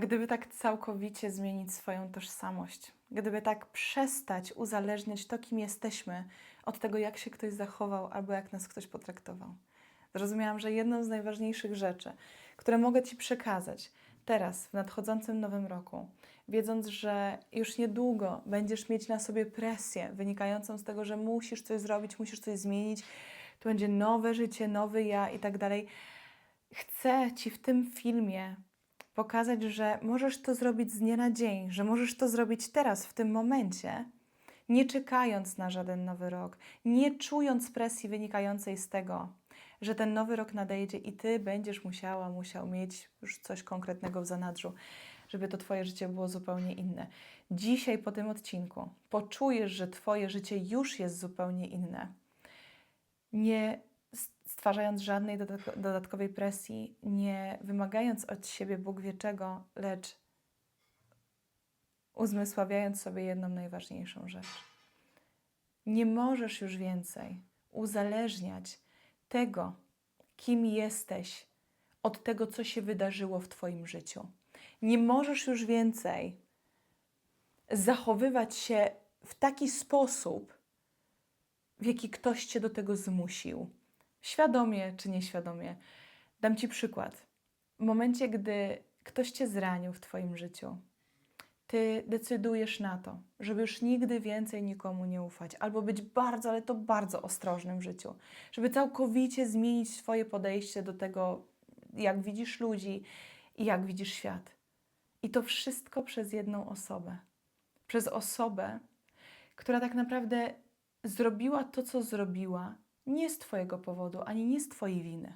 gdyby tak całkowicie zmienić swoją tożsamość, gdyby tak przestać uzależniać to, kim jesteśmy, od tego, jak się ktoś zachował albo jak nas ktoś potraktował. Zrozumiałam, że jedną z najważniejszych rzeczy, które mogę Ci przekazać teraz, w nadchodzącym nowym roku, wiedząc, że już niedługo będziesz mieć na sobie presję wynikającą z tego, że musisz coś zrobić, musisz coś zmienić, to będzie nowe życie, nowy ja i tak dalej. Chcę Ci w tym filmie pokazać, że możesz to zrobić z dnia na dzień, że możesz to zrobić teraz, w tym momencie, nie czekając na żaden nowy rok, nie czując presji wynikającej z tego, że ten nowy rok nadejdzie i Ty będziesz musiała, musiał mieć już coś konkretnego w zanadrzu, żeby to Twoje życie było zupełnie inne. Dzisiaj po tym odcinku poczujesz, że Twoje życie już jest zupełnie inne. Nie stwarzając żadnej dodatko- dodatkowej presji, nie wymagając od siebie Bóg wie czego, lecz uzmysławiając sobie jedną najważniejszą rzecz. Nie możesz już więcej uzależniać tego, kim jesteś, od tego, co się wydarzyło w Twoim życiu. Nie możesz już więcej zachowywać się w taki sposób, w jaki ktoś Cię do tego zmusił. Świadomie czy nieświadomie. Dam Ci przykład. W momencie, gdy ktoś Cię zranił w Twoim życiu, Ty decydujesz na to, żeby już nigdy więcej nikomu nie ufać, albo być bardzo, ale to bardzo ostrożnym w życiu, żeby całkowicie zmienić swoje podejście do tego, jak widzisz ludzi i jak widzisz świat. I to wszystko przez jedną osobę. Przez osobę, która tak naprawdę zrobiła to, co zrobiła, nie z Twojego powodu, ani nie z Twojej winy.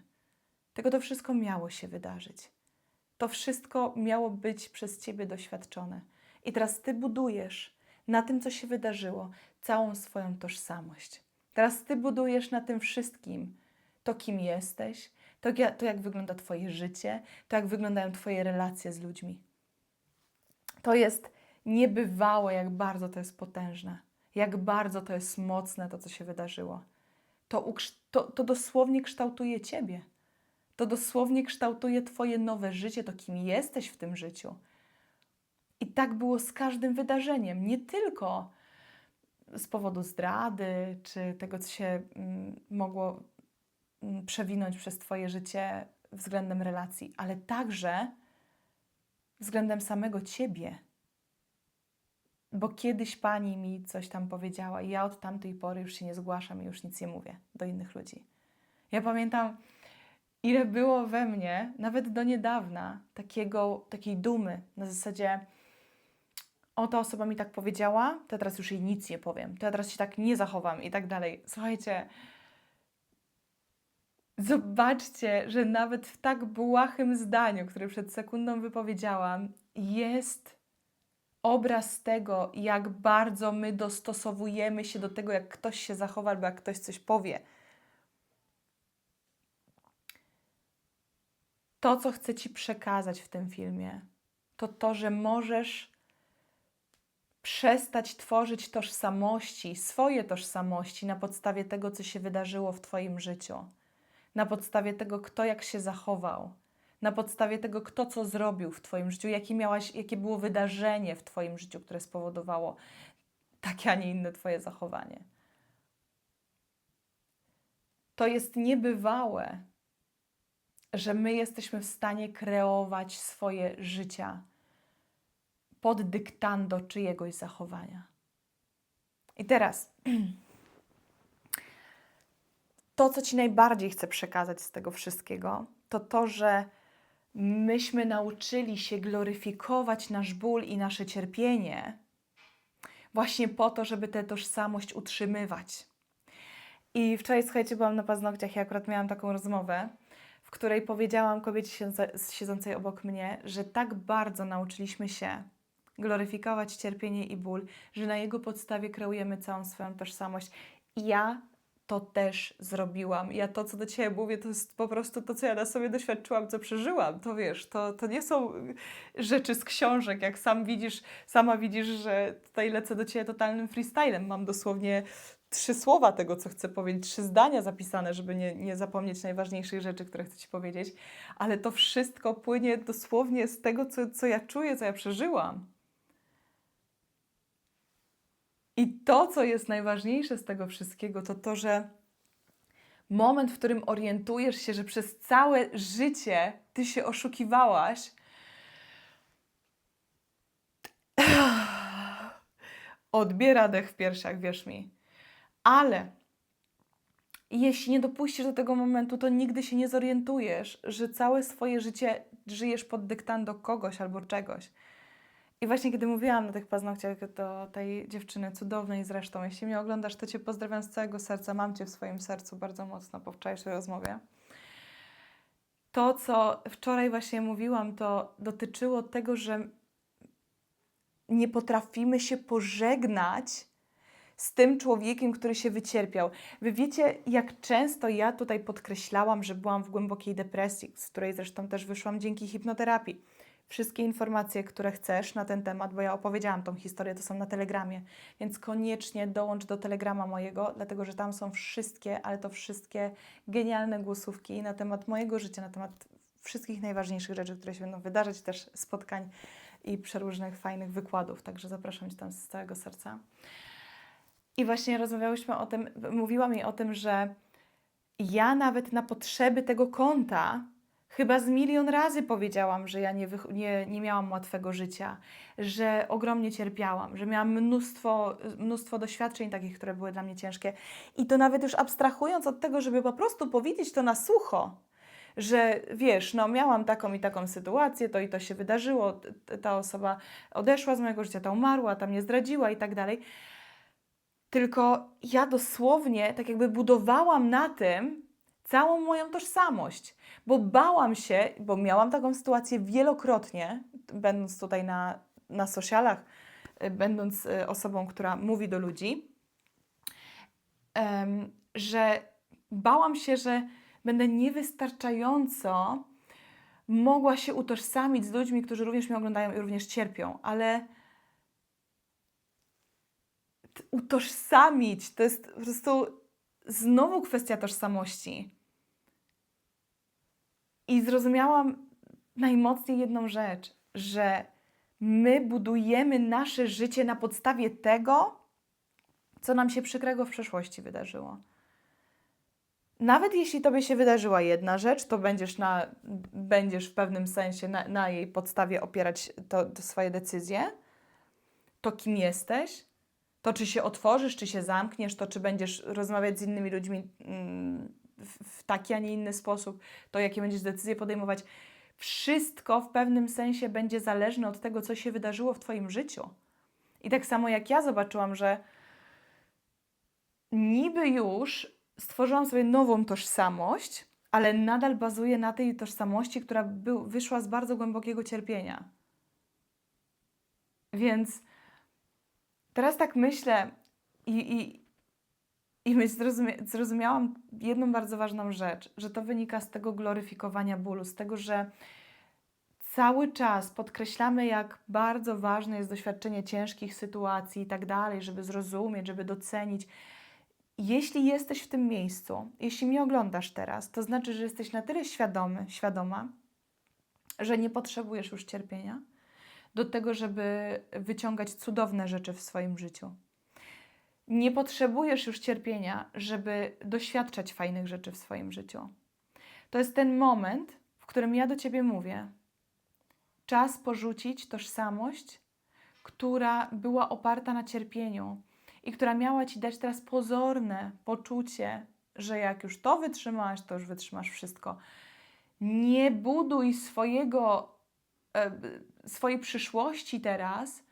Tego to wszystko miało się wydarzyć. To wszystko miało być przez Ciebie doświadczone. I teraz Ty budujesz na tym, co się wydarzyło, całą swoją tożsamość. Teraz Ty budujesz na tym wszystkim to, kim jesteś, to, to jak wygląda Twoje życie, to, jak wyglądają Twoje relacje z ludźmi. To jest niebywałe, jak bardzo to jest potężne, jak bardzo to jest mocne, to, co się wydarzyło. To, to, to dosłownie kształtuje Ciebie. To dosłownie kształtuje Twoje nowe życie, to kim jesteś w tym życiu. I tak było z każdym wydarzeniem, nie tylko z powodu zdrady, czy tego, co się mm, mogło mm, przewinąć przez Twoje życie względem relacji, ale także względem samego Ciebie. Bo kiedyś pani mi coś tam powiedziała, i ja od tamtej pory już się nie zgłaszam i już nic nie mówię do innych ludzi. Ja pamiętam, ile było we mnie, nawet do niedawna, takiego, takiej dumy na zasadzie, o ta osoba mi tak powiedziała, to ja teraz już jej nic nie powiem, to ja teraz się tak nie zachowam i tak dalej. Słuchajcie, zobaczcie, że nawet w tak błahym zdaniu, które przed sekundą wypowiedziałam, jest obraz tego, jak bardzo my dostosowujemy się do tego, jak ktoś się zachowa albo jak ktoś coś powie. To, co chcę Ci przekazać w tym filmie, to to, że możesz przestać tworzyć tożsamości, swoje tożsamości na podstawie tego, co się wydarzyło w Twoim życiu, na podstawie tego, kto jak się zachował, na podstawie tego, kto co zrobił w Twoim życiu, jakie, miałaś, jakie było wydarzenie w Twoim życiu, które spowodowało takie, a nie inne Twoje zachowanie. To jest niebywałe, że my jesteśmy w stanie kreować swoje życia pod dyktando czyjegoś zachowania. I teraz to, co Ci najbardziej chcę przekazać z tego wszystkiego, to to, że myśmy nauczyli się gloryfikować nasz ból i nasze cierpienie właśnie po to, żeby tę tożsamość utrzymywać. I wczoraj, słuchajcie, byłam na paznokciach i akurat miałam taką rozmowę, w której powiedziałam kobiecie siedzące- siedzącej obok mnie, że tak bardzo nauczyliśmy się gloryfikować cierpienie i ból, że na jego podstawie kreujemy całą swoją tożsamość. I ja to też zrobiłam. Ja to, co do Ciebie mówię, to jest po prostu to, co ja na sobie doświadczyłam, co przeżyłam. To wiesz, to, to nie są y, rzeczy z książek, jak sam widzisz, sama widzisz, że tutaj lecę do Ciebie totalnym freestylem. Mam dosłownie trzy słowa tego, co chcę powiedzieć, trzy zdania zapisane, żeby nie, nie zapomnieć najważniejszych rzeczy, które chcę Ci powiedzieć, ale to wszystko płynie dosłownie z tego, co, co ja czuję, co ja przeżyłam. I to, co jest najważniejsze z tego wszystkiego, to to, że moment, w którym orientujesz się, że przez całe życie ty się oszukiwałaś, odbiera dech w piersiach, wierz mi. Ale jeśli nie dopuścisz do tego momentu, to nigdy się nie zorientujesz, że całe swoje życie żyjesz pod dyktando kogoś albo czegoś. I właśnie kiedy mówiłam na tych paznokciach do tej dziewczyny cudownej zresztą, jeśli mnie oglądasz, to Cię pozdrawiam z całego serca. Mam Cię w swoim sercu bardzo mocno po wczorajszej rozmowie. To, co wczoraj właśnie mówiłam, to dotyczyło tego, że nie potrafimy się pożegnać z tym człowiekiem, który się wycierpiał. Wy wiecie, jak często ja tutaj podkreślałam, że byłam w głębokiej depresji, z której zresztą też wyszłam dzięki hipnoterapii. Wszystkie informacje, które chcesz na ten temat, bo ja opowiedziałam tą historię, to są na Telegramie, więc koniecznie dołącz do Telegrama mojego, dlatego że tam są wszystkie, ale to wszystkie genialne głosówki na temat mojego życia, na temat wszystkich najważniejszych rzeczy, które się będą wydarzyć, też spotkań i przeróżnych fajnych wykładów. Także zapraszam Cię tam z całego serca. I właśnie rozmawiałyśmy o tym, mówiła mi o tym, że ja nawet na potrzeby tego konta chyba z milion razy powiedziałam, że ja nie, nie, nie miałam łatwego życia, że ogromnie cierpiałam, że miałam mnóstwo, mnóstwo doświadczeń takich, które były dla mnie ciężkie. I to nawet już abstrahując od tego, żeby po prostu powiedzieć to na sucho, że wiesz, no miałam taką i taką sytuację, to i to się wydarzyło, ta osoba odeszła z mojego życia, ta umarła, ta mnie zdradziła i tak dalej tylko ja dosłownie tak jakby budowałam na tym całą moją tożsamość, bo bałam się, bo miałam taką sytuację wielokrotnie, będąc tutaj na, na socialach, y, będąc y, osobą, która mówi do ludzi, że bałam się, że będę niewystarczająco mogła się utożsamić z ludźmi, którzy również mnie oglądają i również cierpią, ale utożsamić. To jest po prostu znowu kwestia tożsamości. I zrozumiałam najmocniej jedną rzecz, że my budujemy nasze życie na podstawie tego, co nam się przykrego w przeszłości wydarzyło. Nawet jeśli tobie się wydarzyła jedna rzecz, to będziesz, na, będziesz w pewnym sensie na, na jej podstawie opierać to, to swoje decyzje, to kim jesteś, to, czy się otworzysz, czy się zamkniesz, to, czy będziesz rozmawiać z innymi ludźmi mm, w taki, a nie inny sposób, to jakie będziesz decyzje podejmować, wszystko w pewnym sensie będzie zależne od tego, co się wydarzyło w Twoim życiu. I tak samo jak ja zobaczyłam, że niby już stworzyłam sobie nową tożsamość, ale nadal bazuję na tej tożsamości, która był, wyszła z bardzo głębokiego cierpienia. Więc teraz tak myślę i, i, i zrozumia, zrozumiałam jedną bardzo ważną rzecz, że to wynika z tego gloryfikowania bólu, z tego, że cały czas podkreślamy, jak bardzo ważne jest doświadczenie ciężkich sytuacji i tak dalej, żeby zrozumieć, żeby docenić. Jeśli jesteś w tym miejscu, jeśli mnie oglądasz teraz, to znaczy, że jesteś na tyle świadomy, świadoma, że nie potrzebujesz już cierpienia, do tego, żeby wyciągać cudowne rzeczy w swoim życiu. Nie potrzebujesz już cierpienia, żeby doświadczać fajnych rzeczy w swoim życiu. To jest ten moment, w którym ja do ciebie mówię: czas porzucić tożsamość, która była oparta na cierpieniu i która miała ci dać teraz pozorne poczucie, że jak już to wytrzymasz, to już wytrzymasz wszystko. Nie buduj swojego swojej przyszłości teraz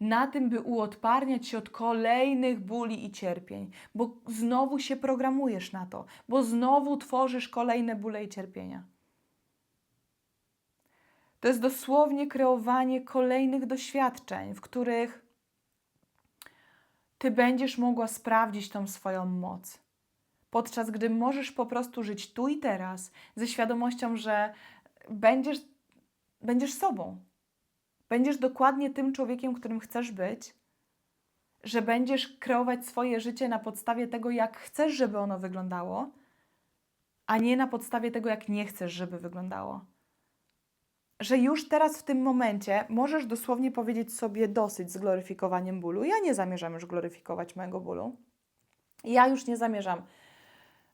na tym, by uodparniać się od kolejnych bóli i cierpień, bo znowu się programujesz na to, bo znowu tworzysz kolejne bóle i cierpienia. To jest dosłownie kreowanie kolejnych doświadczeń, w których ty będziesz mogła sprawdzić tą swoją moc. podczas gdy możesz po prostu żyć tu i teraz, ze świadomością, że będziesz, będziesz sobą. Będziesz dokładnie tym człowiekiem, którym chcesz być, że będziesz kreować swoje życie na podstawie tego, jak chcesz, żeby ono wyglądało, a nie na podstawie tego, jak nie chcesz, żeby wyglądało. Że już teraz w tym momencie możesz dosłownie powiedzieć sobie dosyć z gloryfikowaniem bólu. Ja nie zamierzam już gloryfikować mojego bólu. Ja już nie zamierzam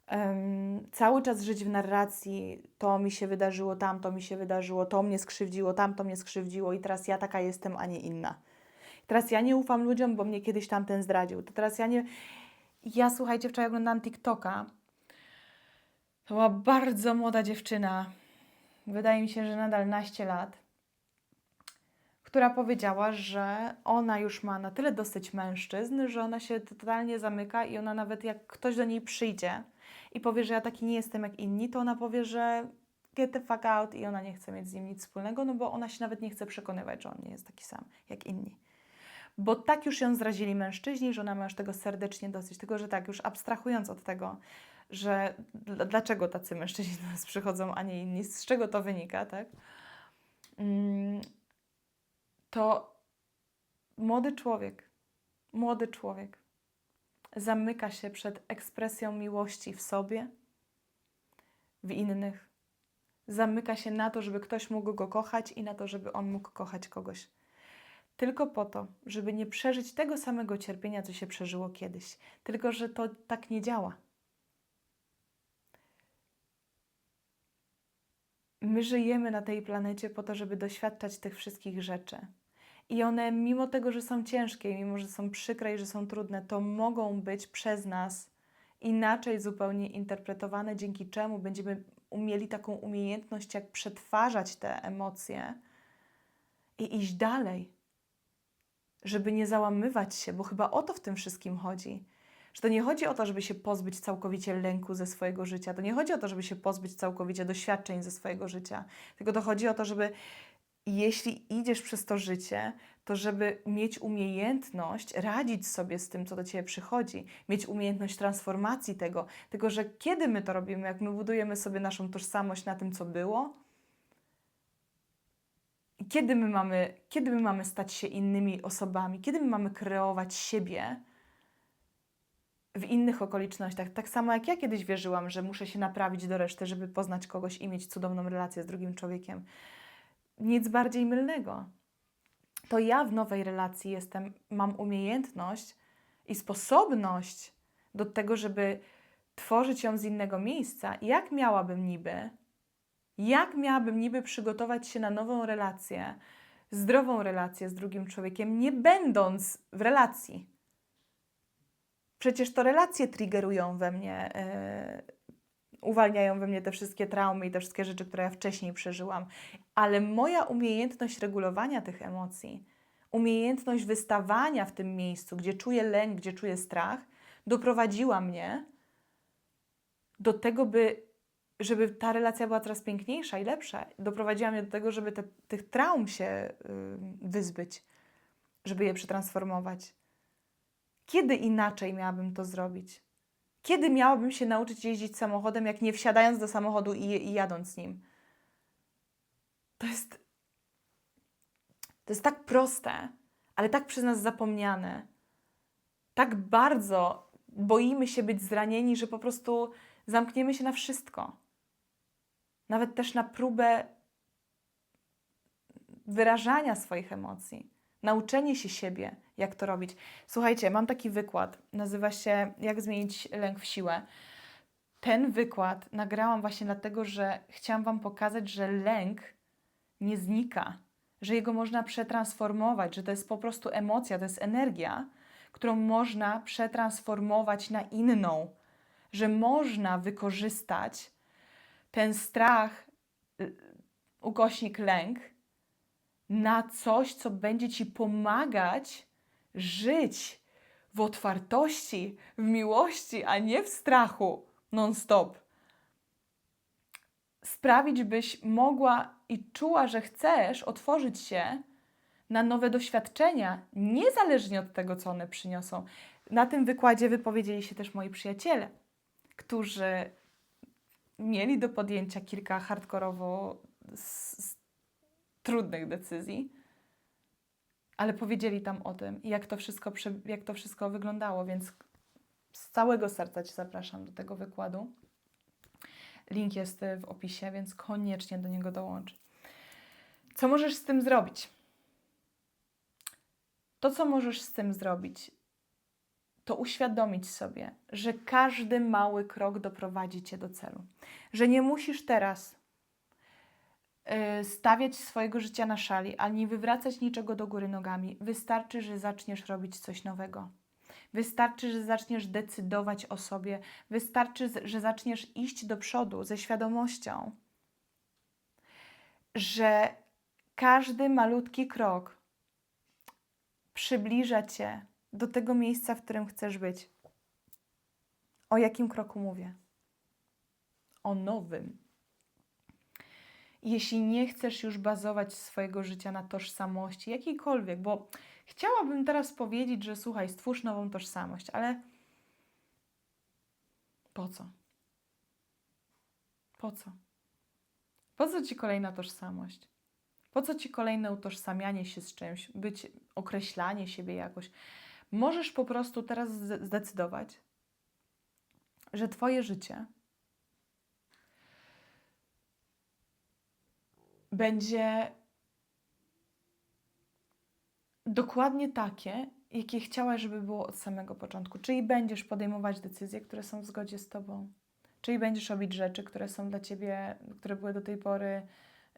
em, cały czas żyć w narracji, to mi się wydarzyło, tamto mi się wydarzyło, to mnie skrzywdziło, tamto mnie skrzywdziło i teraz ja taka jestem, a nie inna. Teraz ja nie ufam ludziom, bo mnie kiedyś tamten zdradził. To teraz ja nie. Ja słuchajcie, wczoraj oglądałam TikToka. To była bardzo młoda dziewczyna. Wydaje mi się, że nadal naście lat. Która powiedziała, że ona już ma na tyle dosyć mężczyzn, że ona się totalnie zamyka i ona nawet jak ktoś do niej przyjdzie i powie, że ja taki nie jestem jak inni, to ona powie, że get the fuck out i ona nie chce mieć z nim nic wspólnego, no bo ona się nawet nie chce przekonywać, że on nie jest taki sam jak inni bo tak już ją zrazili mężczyźni, że ona ma już tego serdecznie dosyć. Tylko, że tak, już abstrahując od tego, że dl- dlaczego tacy mężczyźni do nas przychodzą, a nie inni, z czego to wynika, tak? Mm, To młody człowiek, młody człowiek zamyka się przed ekspresją miłości w sobie, w innych. Zamyka się na to, żeby ktoś mógł go kochać i na to, żeby on mógł kochać kogoś tylko po to, żeby nie przeżyć tego samego cierpienia, co się przeżyło kiedyś. Tylko, że to tak nie działa. My żyjemy na tej planecie po to, żeby doświadczać tych wszystkich rzeczy. I one, mimo tego, że są ciężkie, mimo że są przykre i że są trudne, to mogą być przez nas inaczej zupełnie interpretowane, dzięki czemu będziemy umieli taką umiejętność, jak przetwarzać te emocje i iść dalej żeby nie załamywać się, bo chyba o to w tym wszystkim chodzi. Że to nie chodzi o to, żeby się pozbyć całkowicie lęku ze swojego życia, to nie chodzi o to, żeby się pozbyć całkowicie doświadczeń ze swojego życia, tylko to chodzi o to, żeby jeśli idziesz przez to życie, to żeby mieć umiejętność radzić sobie z tym, co do ciebie przychodzi, mieć umiejętność transformacji tego. Tylko, że kiedy my to robimy, jak my budujemy sobie naszą tożsamość na tym, co było, i kiedy my mamy, kiedy my mamy stać się innymi osobami, kiedy my mamy kreować siebie w innych okolicznościach. Tak samo jak ja kiedyś wierzyłam, że muszę się naprawić do reszty, żeby poznać kogoś i mieć cudowną relację z drugim człowiekiem. Nic bardziej mylnego. To ja w nowej relacji jestem, mam umiejętność i sposobność do tego, żeby tworzyć ją z innego miejsca. Jak miałabym niby jak miałabym niby przygotować się na nową relację, zdrową relację z drugim człowiekiem, nie będąc w relacji? Przecież to relacje triggerują we mnie, yy, uwalniają we mnie te wszystkie traumy i te wszystkie rzeczy, które ja wcześniej przeżyłam. Ale moja umiejętność regulowania tych emocji, umiejętność wystawania w tym miejscu, gdzie czuję lęk, gdzie czuję strach, doprowadziła mnie do tego, by żeby ta relacja była coraz piękniejsza i lepsza. Doprowadziła mnie do tego, żeby te, tych traum się y, wyzbyć, żeby je przetransformować. Kiedy inaczej miałabym to zrobić? Kiedy miałabym się nauczyć jeździć samochodem, jak nie wsiadając do samochodu i, i jadąc nim? To jest. To jest tak proste, ale tak przez nas zapomniane. Tak bardzo boimy się być zranieni, że po prostu zamkniemy się na wszystko nawet też na próbę wyrażania swoich emocji, nauczenie się siebie, jak to robić. Słuchajcie, mam taki wykład, nazywa się Jak zmienić lęk w siłę. Ten wykład nagrałam właśnie dlatego, że chciałam Wam pokazać, że lęk nie znika, że jego można przetransformować, że to jest po prostu emocja, to jest energia, którą można przetransformować na inną, że można wykorzystać ten strach, y, ukośnik lęk, na coś, co będzie ci pomagać żyć w otwartości, w miłości, a nie w strachu non-stop. Sprawić, byś mogła i czuła, że chcesz otworzyć się na nowe doświadczenia, niezależnie od tego, co one przyniosą. Na tym wykładzie wypowiedzieli się też moi przyjaciele którzy mieli do podjęcia kilka hardkorowo trudnych decyzji, ale powiedzieli tam o tym i jak to wszystko, jak to wszystko wyglądało, więc z całego serca Cię zapraszam do tego wykładu. Link jest w opisie, więc koniecznie do niego dołącz. Co możesz z tym zrobić? To, co możesz z tym zrobić, to uświadomić sobie, że każdy mały krok doprowadzi cię do celu. Że nie musisz teraz stawiać swojego życia na szali, ani wywracać niczego do góry nogami. Wystarczy, że zaczniesz robić coś nowego. Wystarczy, że zaczniesz decydować o sobie. Wystarczy, że zaczniesz iść do przodu ze świadomością, że każdy malutki krok przybliża cię do tego miejsca, w którym chcesz być. O jakim kroku mówię? O nowym. Jeśli nie chcesz już bazować swojego życia na tożsamości, jakiejkolwiek, bo chciałabym teraz powiedzieć, że słuchaj, stwórz nową tożsamość, ale po co? Po co? Po co ci kolejna tożsamość? Po co ci kolejne utożsamianie się z czymś, być określanie siebie jakoś? Możesz po prostu teraz zde- zdecydować, że Twoje życie będzie dokładnie takie, jakie chciałaś, żeby było od samego początku. Czyli będziesz podejmować decyzje, które są w zgodzie z Tobą. Czyli będziesz robić rzeczy, które są dla Ciebie, które były do tej pory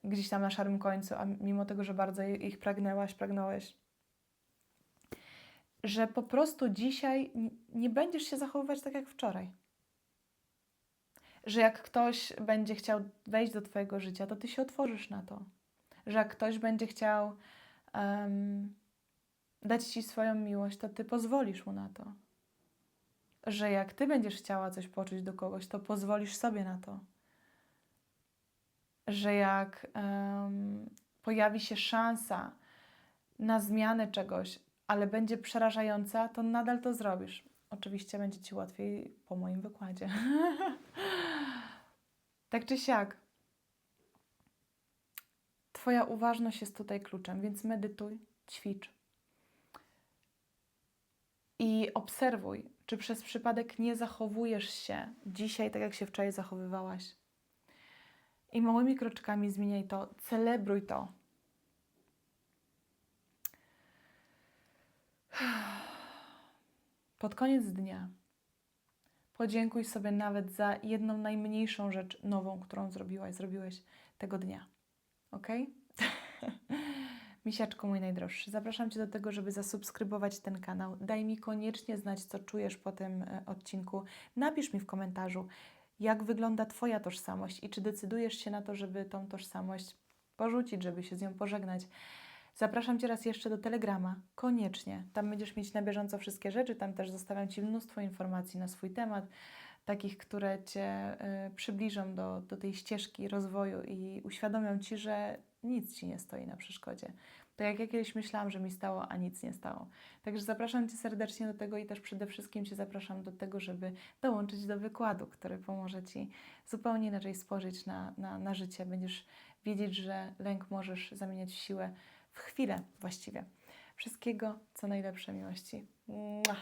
gdzieś tam na szarym końcu, a mimo tego, że bardzo ich pragnęłaś, pragnąłeś, że po prostu dzisiaj nie będziesz się zachowywać tak jak wczoraj. Że jak ktoś będzie chciał wejść do Twojego życia, to Ty się otworzysz na to. Że jak ktoś będzie chciał em, dać Ci swoją miłość, to Ty pozwolisz mu na to. Że jak Ty będziesz chciała coś poczuć do kogoś, to pozwolisz sobie na to. Że jak em, pojawi się szansa na zmianę czegoś, ale będzie przerażająca, to nadal to zrobisz. Oczywiście będzie Ci łatwiej po moim wykładzie. tak czy siak. Twoja uważność jest tutaj kluczem, więc medytuj, ćwicz. I obserwuj, czy przez przypadek nie zachowujesz się dzisiaj tak, jak się wczoraj zachowywałaś. I małymi kroczkami zmieniaj to, celebruj to. Pod koniec dnia podziękuj sobie nawet za jedną najmniejszą rzecz nową, którą zrobiłaś, zrobiłeś tego dnia. Ok? Misiaczku mój najdroższy, zapraszam Cię do tego, żeby zasubskrybować ten kanał. Daj mi koniecznie znać, co czujesz po tym e, odcinku. Napisz mi w komentarzu, jak wygląda Twoja tożsamość i czy decydujesz się na to, żeby tą tożsamość porzucić, żeby się z nią pożegnać. Zapraszam Cię raz jeszcze do Telegrama. Koniecznie. Tam będziesz mieć na bieżąco wszystkie rzeczy. Tam też zostawiam Ci mnóstwo informacji na swój temat, takich, które Cię y, przybliżą do, do tej ścieżki rozwoju i uświadomią Ci, że nic Ci nie stoi na przeszkodzie. Tak jak ja kiedyś myślałam, że mi stało, a nic nie stało. Także zapraszam Cię serdecznie do tego i też przede wszystkim Cię zapraszam do tego, żeby dołączyć do wykładu, który pomoże Ci zupełnie inaczej spojrzeć na, na, na życie. Będziesz wiedzieć, że lęk możesz zamieniać w siłę w chwilę właściwie. Wszystkiego, co najlepsze miłości. Mua.